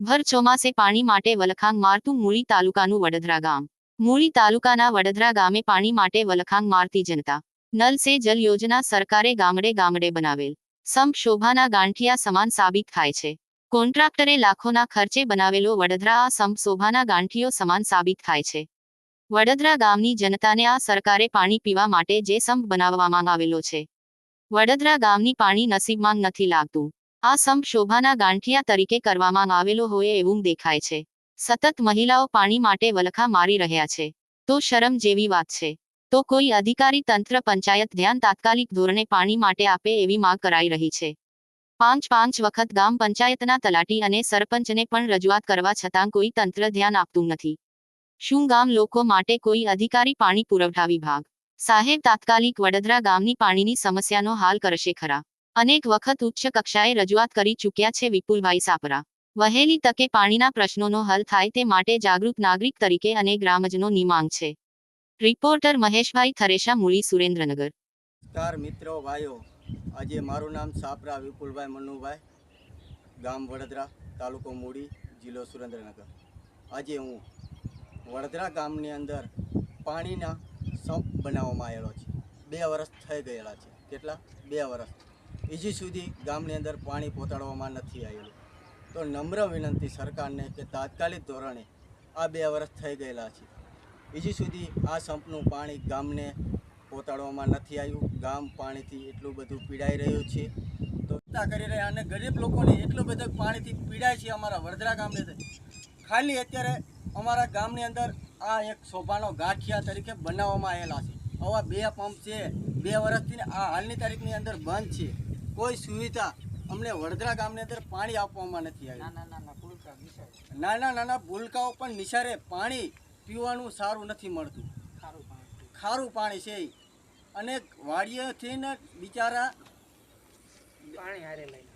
ભર ચોમાસે પાણી માટે વલખાંગ મારતું મૂળી તાલુકાનું વડોદરા ગામ. મૂળી તાલુકાના વડોદરા ગામે પાણી માટે વલખાંગ મારતી જનતા. નલ સે જલ યોજના સરકારે ગામડે ગામડે બનાવેલ. સંપ શોભાના ગાંઠિયા સમાન સાબિત થાય છે. કોન્ટ્રાક્ટરે લાખોના ખર્ચે બનાવેલો વડોદરા આ સંપ શોભાના ગાંઠિયો સમાન સાબિત થાય છે. વડોદરા ગામની જનતાને આ સરકારે પાણી પીવા માટે જે સંપ બનાવવામાં આવેલો છે. વડોદરા ગામની પાણી નસીબમાં નથી લાગતું. આ સંપ શોભાના ગાંઠિયા તરીકે કરવામાં આવેલો હોય એવું દેખાય છે. સતત મહિલાઓ પાણી માટે વલખા મારી રહ્યા છે. તો શરમ જેવી વાત છે. તો કોઈ અધિકારી તંત્ર પંચાયત ધ્યાન તાત્કાલિક ધોરણે પાણી માટે આપે એવી માંગ કરાઈ રહી છે. પાંચ પાંચ વખત ગામ પંચાયતના તલાટી અને સરપંચને પણ રજૂઆત કરવા છતાં કોઈ તંત્ર ધ્યાન આપતું નથી. શું ગામ લોકો માટે કોઈ અધિકારી પાણી પુરવઠા વિભાગ? સાહેબ તાત્કાલિક વડોદરા ગામની પાણીની સમસ્યાનો હાલ કરશે ખરા. અનેક વખત ઉચ્ચ કક્ષાએ રજૂઆત કરી ચૂક્યા છે વિપુલભાઈ સાપરા. વહેલી તકે પાણીના પ્રશ્નોનો હલ થાય તે માટે જાગૃત નાગરિક તરીકે અને ગ્રામજનોની માંગ છે. રિપોર્ટર મહેશભાઈ થરેશા, મૂળી સુરેન્દ્રનગર. નમસ્કાર મિત્રો, ભાઈઓ. આજે મારું નામ સાપરા વિપુલભાઈ મનુભાઈ, ગામ વડોદરા, તાલુકો મૂડી, જિલ્લો સુરેન્દ્રનગર. આજે હું વડોદરા ગામની અંદર પાણીના સંપ બનાવવામાં આવેલો છે. બે વર્ષ થઈ ગયેલા છે. કેટલા? બે વર્ષ હજી સુધી ગામની અંદર પાણી પહોંચાડવામાં નથી આવેલું. તો નમ્ર વિનંતી સરકારને કે તાત્કાલિક ધોરણે આ બે વર્ષ થઈ ગયેલા છે. હજી સુધી આ સંપનું પાણી ગામને પહોંચાડવામાં નથી આવ્યું. ગામ પાણીથી એટલું બધું પીડાઈ રહ્યું છે. તો કરી રહ્યા અને ગરીબ લોકોને એટલું બધું પાણીથી પીડાય છે અમારા વડદરા ગામની ખાલી અત્યારે અમારા ગામની અંદર આ એક શોભાનો ગાંઠિયા તરીકે બનાવવામાં આવેલા છે. આવા બે પંપ છે. બે વર્ષથી આ હાલની તારીખની અંદર બંધ છે. કોઈ સુવિધા અમને વડદરા ગામની અંદર પાણી આપવામાં નથી આવ્યું. નાના નાના ભૂલકાઓ પણ નિશારે પાણી પીવાનું સારું નથી મળતું. ખારું પાણી છે. અને વાડીએથી ને બિચારા પાણી હારે લઈને.